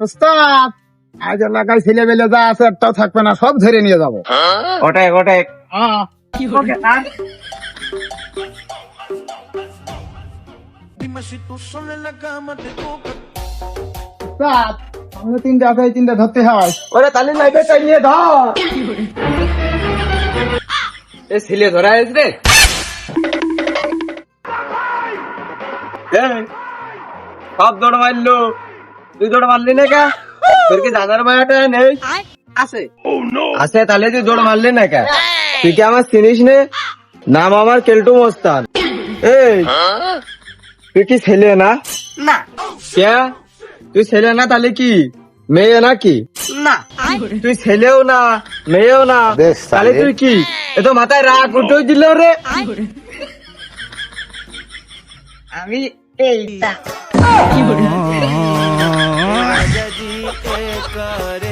উস্তাদ আজ এলাকায় ছেলে বেলে যা আছে একটাও থাকবে না সব ধরে নিয়ে যাব। ওটাই ওটাই। হ্যাঁ। সামনে তিনটে আছে এই তিনটে ধরতে হয়। ওরে তাহলে লাইফে টাই নিয়ে ধর। এ ছেলে ধরা হয়েছে রে। সব দৌড় মারলো। তুই দৌড় মারলি না কে? তোর কি মায়াটা নেই? আছে। আছে তাহলে তুই দৌড় মারলি না কে? তুই কি আমার চিনিস নে? নাম আমার কেলটু মোস্তান। এই তুই কি ছেলে না? না। কে? তুই ছেলে না তাহলে কি? মেয়ে না কি? না। তুই ছেলেও না মেয়েও না। তাহলে- তুই কি? এ তো মাথায় রাগ উঠে দিল রে। আমি এইটা। पुकारे